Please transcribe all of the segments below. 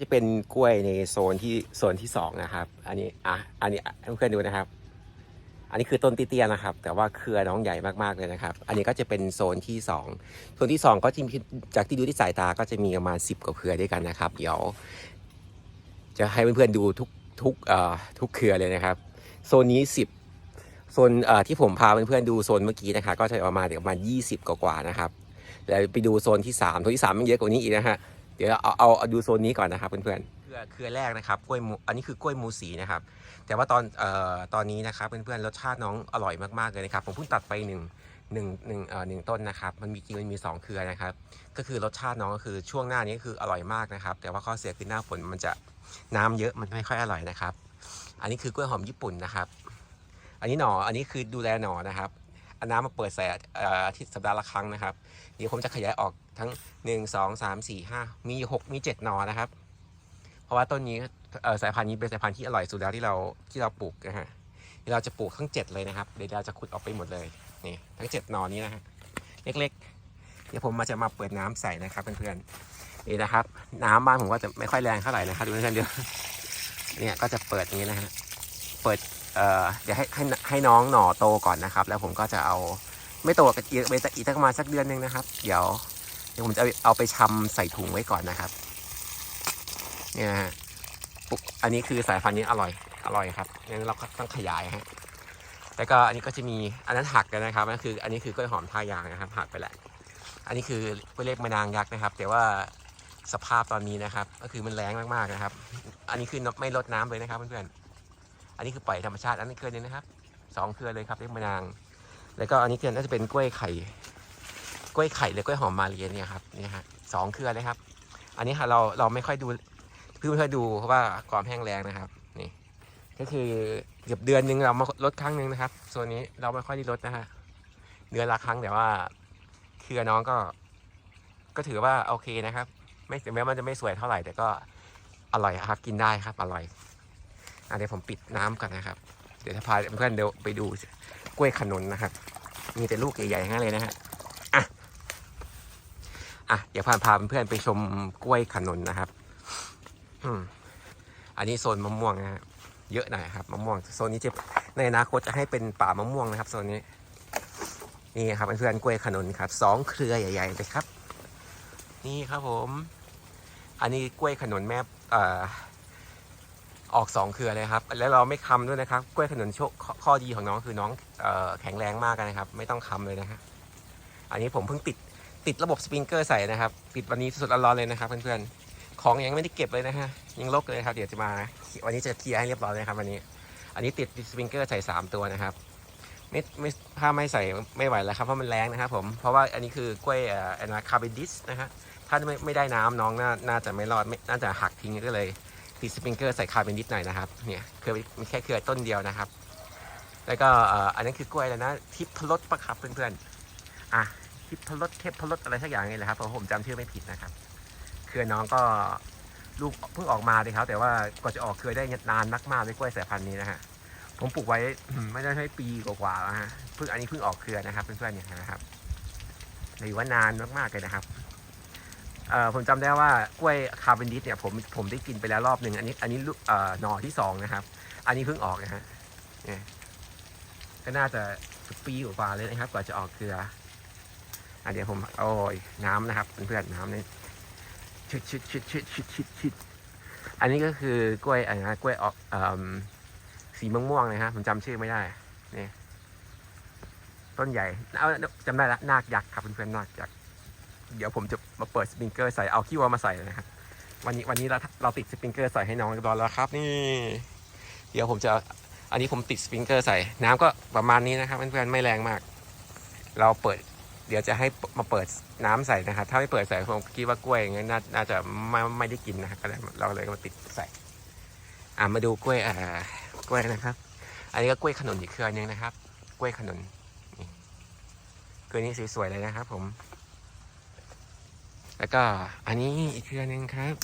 จะเป็นกล้วยในโซนที่โซนที่สองนะครับ อันนี้อะอันนี้เพื่อนๆดูนะครับ อันนี้คือต้นเตี้ยนะครับ แต่ว่าเครือน้องใหญ่มากๆเลยนะครับ อันนี้ก็จะเป็นโซนที่สองโซนที่สองก็จะมีจากที่ดูที่สายตาก็จะมีประมาณสิบกว่าเครือด้วยกันนะครับ เดี๋ยว จะให้เพื่อนๆดูทุกทุกเอ่อทุกเครือเลยนะครับ โซนนี้สิบโซนเอ่อที่ผมพาเพื่อนๆดูโซนเมื่อกี้นะคะก็จะประมาณเดี๋ยวประมาณยี่สิบกว่าๆนะครับแล้วไปดูโซนที่สามโซนที่สามมันเยอะกว่านี้อีกนะฮะ ดี๋ยวเอาเอาเอาดูโซนนี้ก่อนนะครับเพื่อนๆเครือเครือแรกนะครับกล้วยมูอันนี้คือกล้วยมูสีนะครับ แต่ว่าตอนเอ่อตอนนี้นะครับเพื่อนๆรสชาติน้องอร่อยมากๆเลยนะครับผมเพิ่งตัดไปหนึ่งหนึ่งหนึ่งเอ่อหนึ่งต้นนะครับ มันมีจริงมันมีสองเครือนะครับ ก็คือรสชาติน้องก็คือช่วงหน้านี้คืออร่อยมากนะครับ แต่ว่าข้อเสียคือหน้าฝนมันจะน้ำเยอะมันไม่ค่อยอร่อยนะครับ อันนี้คือกล้วยหอมญี่ปุ่นนะครับ อันนี้หนออันนี้คือดูแลหนอนะครับ น้ำมาเปิดใส่อาทิตย์สัปดาห์ละครั้งนะครับ เดี๋ยวผมจะขยายออกทั้ง 1 2 3 4 5 มี 6 มี7หนอนะครับ เพราะว่าต้นนี้สายพันธุ์นี้เป็นสายพันธุ์ที่อร่อยสุดแล้วที่เราที่เราปลูกนะฮะเดี๋ยวเราจะปลูกทั้ง 7 เลยนะครับ เดี๋ยวเราจะขุดออกไปหมดเลยนี่ทั้ง7หนอนี้นะฮะเล็กๆ เดี๋ยวผมมาจะมาเปิดน้ำใส่นะครับเพื่อนๆนี่นะครับ น้ำบ้านผมก็จะไม่ค่อยแรงเท่าไหร่นะครับดูเพื่อนๆเดี๋ยวเนี่ยก็จะเปิดอย่างนี้นะฮะ เอ่อเดี๋ยวให้ให้ให้น้องหน่อโตก่อนนะครับ แล้วผมก็จะเอาไม่โตกับอีกไปอีกสักประมาณสักเดือนหนึ่งนะครับ เดี๋ยวเดี๋ยวผมจะเอาเอาไปชำใส่ถุงไว้ก่อนนะครับเนี่ยฮะปุ๊บอันนี้คือสายพันธุ์นี้อร่อยอร่อยครับงั้นเราก็ต้องขยายฮะแล้วก็อันนี้ก็จะมีอันนั้นหักกันนะครับนั่นคือ อันนี้คือกล้วยหอมท่ายางนะครับหักไปแล้วอันนี้คือกล้วยเล็กมะนางยักษ์นะครับ แต่ว่าสภาพตอนนี้นะครับ ก็คือมันแรงมากๆนะครับ อันนี้คือไม่ลดน้ำเลยนะครับเพื่อนๆ อันนี้คือปล่อยธรรมชาติอันนี้เครือหนึงนะครับสองเครือเลยครับเล็กมะนาง แล้วก็อันนี้เคือน่าจะเป็นกล้วยไข่ กล้วยไข่หรือกล้วยหอมมาเรียนเนี่ยครับนี่ฮะสองเครือเลยครับ อันนี้ค่ะเราเราไม่ค่อยดูเพิ่งค่อยดูเพราะว่าความแห้งแรงนะครับนี่ก็คือเกือบเดือนหนึงเรามาลดครั้งหนึ่งนะครับส่วนนี้เราไม่ค่อยได้ลดนะฮะเดือนละครั้งแต่ว่าเครือน้องก็ ก็ถือว่าโอเคนะครับ ไม่ถึงแม้มันจะไม่สวยเท่าไหร่แต่ก็อร่อยครับกินได้ครับอร่อย เดี๋ยวผมปิดน้ำก่อนนะครับ เดี๋ยวจะพาเพื่อนเดี๋ยวไปดูกล้วยขนุนนะครับ มีแต่ลูกใหญ่ๆทั้งนั้นเลยนะฮะอะอะเดี๋ยวพาพาเพื่อนไปชมกล้วยขนุนนะครับ อืมอันนี้โซนมะม่วงนะฮะเยอะหน่อยครับมะม่วงโซนนี้จะในอนาคตจะให้เป็นป่ามะม่วงนะครับโซนนี้นี่ครับเพื่อนกล้วยขนุนครับสองเครือใหญ่ๆเลยครับ นี่ครับผม อันนี้กล้วยขนุนแม่เอ่อ ออกสองเครือเลยครับ แล้วเราไม่คำด้วยนะครับ กล้วยขนุนโชคข้อข้อดีของน้องคือน้องออแข็งแรงมากนะครับ ไม่ต้องคำเลยนะฮะอันนี้ผมเพิ่งติดติดระบบสปริงเกอร์ใส่นะครับ ติดวันนี้สดๆร้อนๆเลยนะครับเพื่อนๆ ของยังไม่ได้เก็บเลยนะฮะ ยังลกเลยครับ เดี๋ยวจะมา วันนี้จะเคลียร์ให้เรียบร้อยเลยครับวันนี้ อันนี้ติดสปริงเกอร์ใส่สามตัวนะครับ ไม่ไม่ถ้าไม่ใส่ไม่ไหวแล้วครับเพราะมันแรงนะครับผม เพราะว่าอันนี้คือกล้วยอ่อแอนนาคาร์บิดิสนะฮะ ถ้าไม่ไม่ได้น้ำน้องน่าน่าจะไม่รอดน่าจะหักทิ้งก็เลย ติดสปริงเกอร์ใส่คาร์บอนนิดหน่อยนะครับเนี่ยเครือมีแค่เครือต้นเดียวนะครับ แล้วก็อันนั้นคือกล้วยแล้วนะทิพรสปะครับเพื่อนๆอะทิพรสเทพพรสอะไรสักอย่างนี่แหละครับเพราะผมจำชื่อไม่ผิดนะครับ เครือน้องก็ลูกเพิ่งออกมาเลยครับ แต่ว่ากว่าจะออกเครือได้นานมากๆเลยกล้วยสายพันธุ์นี้นะฮะผมปลูกไว้ไม่ได้ใช้ปีกว่าๆแล้วฮะเพิ่งอันนี้เพิ่งออกเครือนะครับเพื่อนๆเนี่ยนะครับหรือว่านานมากๆเลยนะครับ ผมจำได้ว่ากล้วยคาร์บอนดิสเนี่ยผมผมได้กินไปแล้วรอบหนึ่งอันนี้อันนี้หน่อที่สองนะครับ อันนี้เพิ่งออกนะฮะนี่ก็น่าจะปีกว่าเลยนะครับ กว่าจะออกเครืออะเดี๋ยวผมโอ้ยน้ำนะครับเพื่อนๆน้ำนี่ชิดชิดชิดชิดชิดชิดชิดอันนี้ก็คือกล้วยอะไรนะกล้วยออกเอ่อสีม่วงๆนะฮะผมจำชื่อไม่ได้นี่ต้นใหญ่เอาจำได้ละนาคยักษ์ครับเพื่อนๆนาคยักษ์ เดี๋ยวผมจะมาเปิดสปริงเกอร์ใส่เอาขี้วัวมาใส่นะครับวันนี้วันนี้เราเราติดสปริงเกอร์ใส่ให้น้องเรียบร้อยแล้วครับ นี่ เดี๋ยวผมจะอันนี้ผมติดสปริงเกอร์ใส่ น้ำก็ประมาณนี้นะครับเพื่อนๆไม่แรงมาก เราเปิด เดี๋ยวจะให้มาเปิดน้ำใส่นะครับ ถ้าไม่เปิดใส่ผมคิดว่ากล้วยอย่างเงี้ยน่าน่าจะไม่ไม่ได้กินนะครับก็เลยเราเลยมาติดใส่ อ่ามาดูกล้วยอ่ากล้วยนะครับ อันนี้ก็กล้วยขนุนอีกเครือนึงนะครับ กล้วยขนุนนี่กล้วยนี้สวยๆเลยนะครับ ผม แล้วก็อันนี้อีกเครือหนึ่งครับ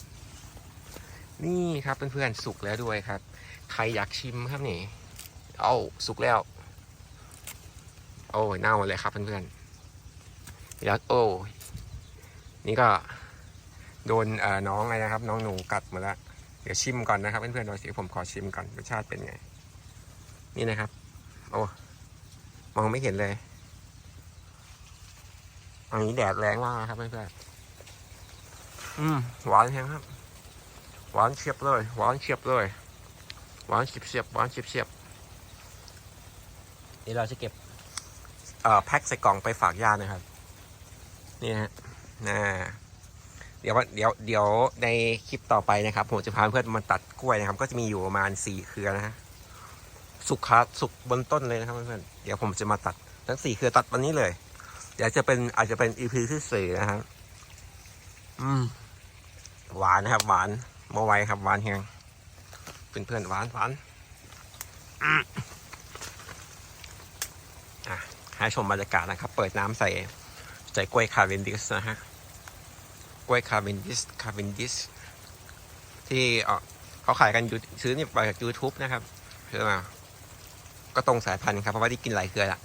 นี่ครับเพื่อนๆสุกแล้วด้วยครับ ใครอยากชิมครับนี่ เอาสุกแล้ว โอ้ยเน่าเลยครับเพื่อนๆแล้วโอ้นี่ก็โดนน้องอะไรนะครับ น้องหนูกัดมดแล้วเดี๋ยวชิมก่อนนะครับเพื่อนๆเดี๋ยวผมขอชิมก่อนรสชาติเป็นไง นี่นะครับ โอ้มองไม่เห็นเลยอันนี้แดดแรงมากครับเพื่อนๆ อืมหวานแฮงครับ หวานเฉียบเลย หวานเฉียบเลย หวานเฉียบเฉียบหวานเฉียบเฉียบนี่เราจะเก็บเอ่อแพ็คใส่กล่องไปฝากญาตินะครับ นี่ฮะน่าเดี๋ยววันเดี๋ยวเดี๋ยวในคลิปต่อไปนะครับ ผมจะพาเพื่อนมาตัดกล้วยนะครับ ก็จะมีอยู่ประมาณสี่เครือนะฮะสุกคาสุกบนต้นเลยนะครับเพื่อนๆเดี๋ยวผมจะมาตัดทั้งสี่เครือตัดวันนี้เลย เดี๋ยวจะเป็นอาจจะเป็นอีพีที่สี่นะครับอืม หวานนะครับ หวานมาไวครับหวานแฮงเพื่อนเพื่อนๆหวานหวานอะให้ชมบรรยากาศนะครับ เปิดน้ำใส่ใส่กล้วยคาเวนดิสนะฮะกล้วยคาเวนดิสคาเวนดิสที่เขาขายกันยูซื้อนี่มาจากยูทูบนะครับซื้อมาก็ตรงสายพันธุ์ครับ เพราะว่าได้กินหลายเครือละ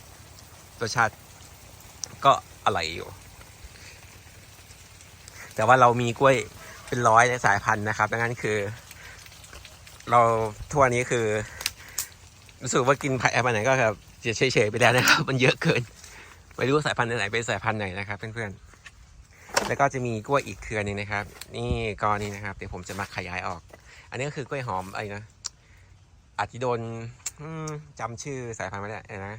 รสชาติก็อร่อยอยู่ แต่ว่าเรามีกล้วย เป็นร้อยในสายพันธุ์นะครับ ดังนั้นคือ เราทั่วนี้คือรู้สึกว่ากินไผ่พันธุ์ไหนก็แบบเฉยๆไปแล้วนะครับ มันเยอะเกิน ไม่รู้สายพันธุ์ไหนเป็นสายพันธุ์ไหนนะครับเพื่อนๆ แล้วก็จะมีกล้วยอีกเครือหนึงนะครับ นี่กอนี้นะครับ เดี๋ยวผมจะมาขยายออก อันนี้ก็คือกล้วยหอมไอะไรนะอาจจะโดนอืมจำชื่อสายพันธุ์ไม่ได้นะ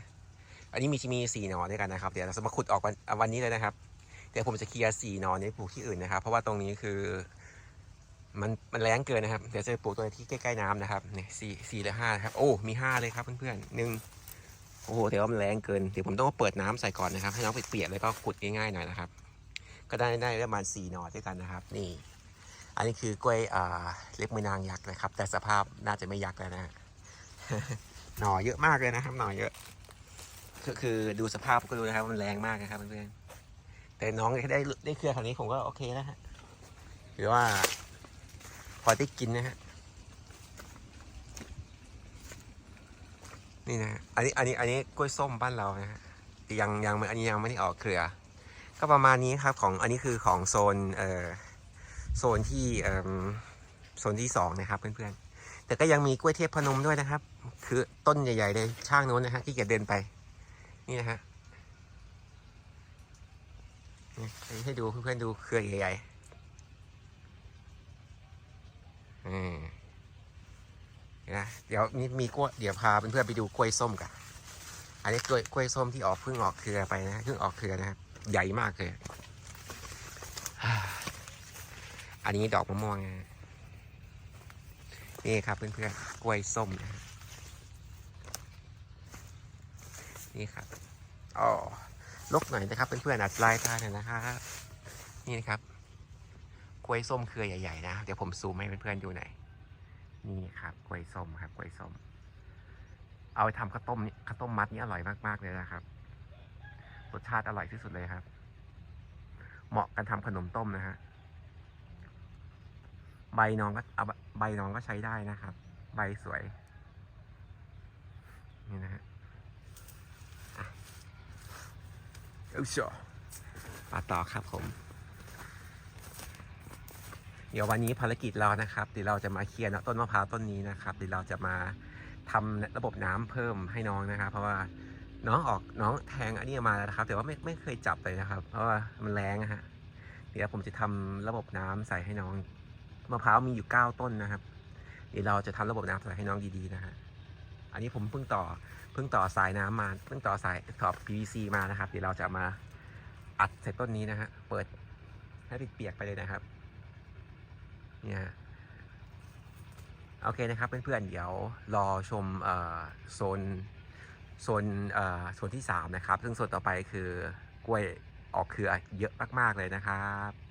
อันนี้มีมีสี่หนอด้วยกันนะครับ เดี๋ยวเราจะมาขุดออกวันวันนี้เลยนะครับ เดี๋ยวผมจะเคลียร์สี่หนอนี้ปลูกที่อื่นนะครับ เพราะว่าตรงนี้คือ มันมันแรงเกินนะครับ เดี๋ยวจะไปปลูกตัวที่ใกล้ๆน้ำนะครับเนี่ยสี่สี่หรือห้าครับ โอ้ มีห้าเลยครับเพื่อนๆหนึ่งโอ้โหเดี๋ยวมันแรงเกิน เดี๋ยวผมต้องเปิดน้ำใส่ก่อนนะครับ ให้น้องเปียกๆเลยก็ขุดง่ายๆหน่อยนะครับ ก็ได้ได้ประมาณสี่หน่อด้วยกันนะครับ นี่ อันนี้คือกล้วยอ่าเล็บมือนางยักษ์นะครับ แต่สภาพน่าจะไม่ยักษ์แล้วนะฮะหน่อเยอะมากเลยนะครับหน่อเยอะก็คือดูสภาพก็รู้นะครับมันแรงมากนะครับเพื่อนๆแต่น้องได้ได้เครือขนาดนี้ผมก็โอเคแล้วฮะถือว่า พอได้กินนะฮะ นี่นะ อันนี้อันนี้อันนี้กล้วยส้มบ้านเรานะฮะ ยังยังอันนี้ยังไม่ได้ออกเครือ ก็ประมาณนี้ครับของอันนี้คือของโซนเอ่อโซนที่เอ่อโซนที่สองนะครับเพื่อนๆ แต่ก็ยังมีกล้วยเทพพนมด้วยนะครับ คือต้นใหญ่ๆเลยช่างโน้นนะฮะที่เกียจเดินไป นี่นะฮะให้ดูเพื่อนๆดูเครือใหญ่ๆ นะเดี๋ยวมีมีกล้วยเดี๋ยวพาเพื่อนๆไปดูกล้วยส้มกันอันนี้กล้วยกล้วยส้มที่ออกเพิ่งออกเครือไปนะเพิ่งออกเครือนะครับใหญ่มากเลยอันนี้ดอกมะม่วงนะนี่ครับเพื่อนๆกล้วยส้มนะฮะนี่ครับอ๋อลกหน่อยนะครับเพื่อนๆอัดลายท่าหน่อยนะครับนี่นะครับ กล้วยส้มเครือใหญ่ๆนะ เดี๋ยวผมซูมให้เพื่อนๆดูหน่อย นี่ครับกล้วยส้มครับกล้วยส้ม เอาไปทำข้าวต้มนี่ข้าวต้มมัดนี่อร่อยมากๆเลยนะครับ รสชาติอร่อยที่สุดเลยครับ เหมาะกันทำขนมต้มนะฮะ ใบน้องก็เอาใบน้องก็ใช้ได้นะครับ ใบสวย นี่นะฮะอะเอาชัวมาต่อครับผม เดี๋ยววันนี้ภารกิจเรานะครับเดี๋ยวเราจะมาเคลียร์ต้นมะพร้าวต้นนี้นะครับเดี๋ยวเราจะมาทำระบบน้ำเพิ่มให้น้องนะครับ เพราะว่าน้องออกน้องแทงอันนี้มาแล้วนะครับ แต่ว่าไม่ไม่เคยจับเลยนะครับ เพราะว่ามันแรงนะฮะเดี๋ยวผมจะทำระบบน้ำใส่ให้น้องมะพร้าวมีอยู่เก้าต้นนะครับ เดี๋ยวเราจะทำระบบน้ำใส่ให้น้องดีๆนะฮะอันนี้ผมเพิ่งต่อเพิ่งต่อสายน้ำมาเพิ่งต่อสายต่อ PVC มานะครับ เดี๋ยวเราจะมาอัดใส่ต้นนี้นะฮะเปิดให้เปียกไปเลยนะครับ เนี่ยโอเคนะครับเพื่อนๆเดี๋ยวรอชมอโซนโซนโซนที่ 3 นะครับ ซึ่งโซนต่อไปคือกล้วยออกเครือเยอะมาก ๆ เลยนะครับ